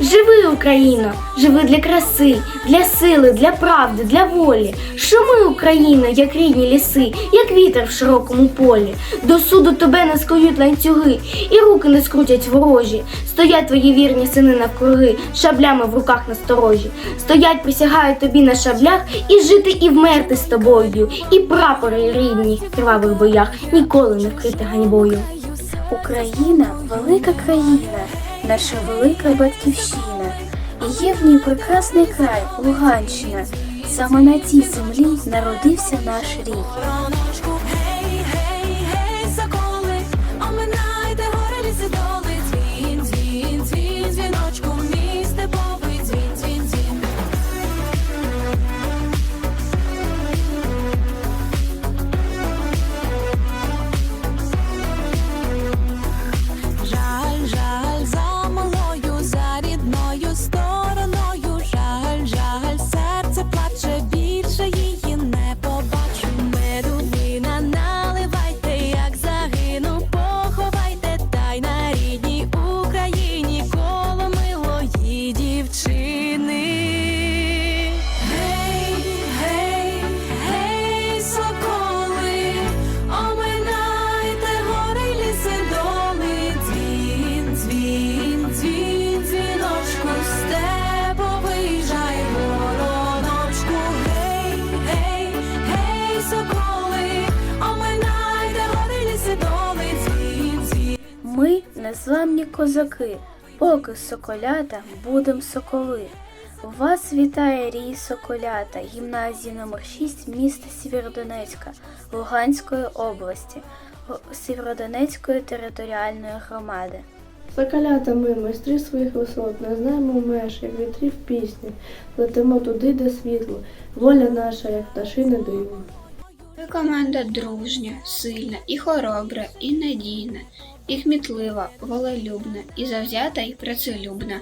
Живи, Україно, живи для краси, для сили, для правди, для волі. Шуми, Україно, як рідні ліси, як вітер в широкому полі. До суду тебе не скують ланцюги, і руки не скрутять ворожі. Стоять твої вірні сини навкруги, шаблями в руках насторожі. Стоять, присягають тобі на шаблях, і жити, і вмерти з тобою. І прапори рідні в кривавих боях ніколи не вкрити ганьбою. Україна велика країна, наша велика батьківщина. І є в ній прекрасний край, Луганщина. Саме на цій землі народився наш рік. Незламні козаки, поки соколята будем соколи. Вас вітає рій Соколята, гімназії номер 6 міста Сєвєродонецька Луганської області, Сєвєродонецької територіальної громади. Закалята ми, майстри своїх висот, не знаємо меж, як вітрів пісні, летимо туди, де світло, воля наша, як пташине диво. Команда дружня, сильна і хоробра, і надійна, і кмітлива, волелюбна, і завзята, і працелюбна.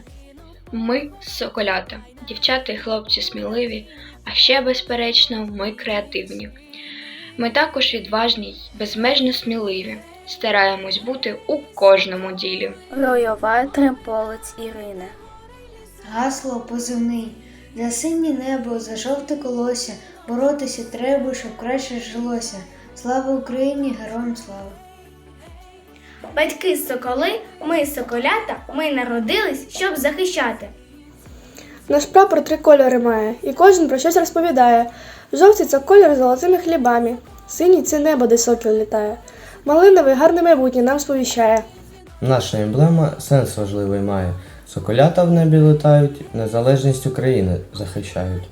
Ми соколята, дівчата і хлопці сміливі, а ще, безперечно, ми креативні. Ми також відважні й безмежно сміливі, стараємось бути у кожному ділі. Ройова Тремполець Ірина. Гасло позивний. За синє небо, за жовте колося, боротися треба, щоб краще жилося. Слава Україні, героям слава! Батьки соколи, ми соколята, ми народились, щоб захищати. Наш прапор три кольори має, і кожен про щось розповідає. Жовтий це колір з золотими хлібами, синій це небо, де сокіл літає. Малиновий гарне майбутнє нам сповіщає. Наша емблема сенс важливий має. Соколята в небі летають, незалежність України захищають.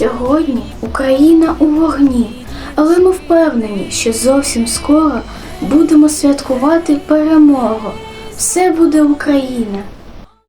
Сьогодні Україна у вогні, але ми впевнені, що зовсім скоро будемо святкувати перемогу. Все буде Україна!